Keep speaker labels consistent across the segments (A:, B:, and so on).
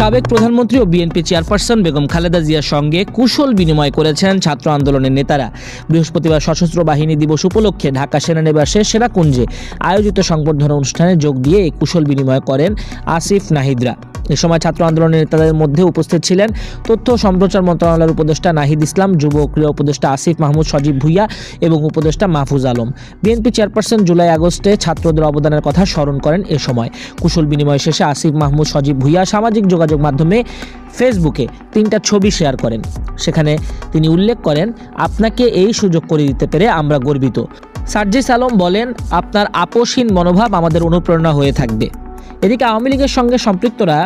A: সাবেক প্রধানমন্ত্রী ও বিএনপি চেয়ারপারসন বেগম খালেদা জিয়ার সঙ্গে কুশল বিনিময় করেছেন ছাত্র আন্দোলনের নেতারা। বৃহস্পতিবার সশস্ত্র বাহিনী দিবস উপলক্ষে ঢাকা সেনানিবাসে সেনাকুঞ্জে আয়োজিত সংবর্ধনা অনুষ্ঠানে যোগ দিয়ে এই কুশল বিনিময় করেন আসিফ নাহিদরা। এ সময় ছাত্র আন্দোলনের নেতাদের মধ্যে উপস্থিত ছিলেন তথ্য সম্প্রচার মন্ত্রণালয়ের উপদেষ্টা নাহিদ ইসলাম, যুব ক্রীড়া উপদেষ্টা আসিফ মাহমুদ, সজীব ভুইয়া এবং উপদেষ্টা মাহফুজ আলম। বিএনপি চেয়ারপারসন জুলাই আগস্টে ছাত্রদের অবদানের কথা স্মরণ করেন এ সময়। কুশল বিনিময় শেষে আসিফ মাহমুদ, সজীব ভুইয়া সামাজিক যোগাযোগ মাধ্যমে ফেসবুকে তিনটা ছবি শেয়ার করেন। সেখানে তিনি উল্লেখ করেন, আপনাকে এই সুযোগ করে দিতে পেরে আমরা গর্বিত। সার্জিস আলম বলেন, আপনার আপোষহীন মনোভাব আমাদের অনুপ্রেরণা হয়ে থাকবে। এদিকে আওয়ামী লীগের সঙ্গে সম্পৃক্তরা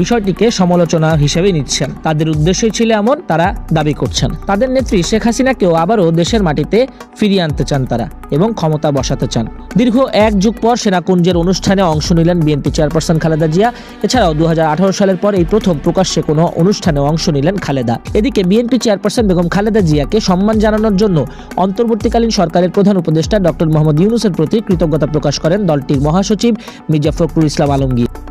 A: বিষয়টিকে সমালোচনা হিসেবে নিচ্ছেন। তাদের উদ্দেশ্যই ছিল এমন, তারা দাবি করছেন। তাদের নেত্রী শেখ হাসিনাকেও আবারও দেশের মাটিতে ফিরিয়ে আনতে চান তারা এবং ক্ষমতা বসাতে চান। দীর্ঘ এক যুগ পর সেনাকুঞ্জের অনুষ্ঠানে অংশ নিলেন বিএনপি চেয়ারপারসন খালেদা জিয়া। এছাড়াও দুহাজার আঠারো সালের পর এই প্রথম প্রকাশ্যে কোনো অনুষ্ঠানে অংশ নিলেন খালেদা। এদিকে বিএনপি চেয়ারপারসন বেগম খালেদা জিয়াকে সম্মান জানানোর জন্য অন্তর্বর্তীকালীন সরকারের প্রধান উপদেষ্টা ডক্টর মোহাম্মদ ইউনুসের প্রতি কৃতজ্ঞতা প্রকাশ করেন দলটির মহাসচিব মির্জা ফখরুল ইসলাম আলমগীর।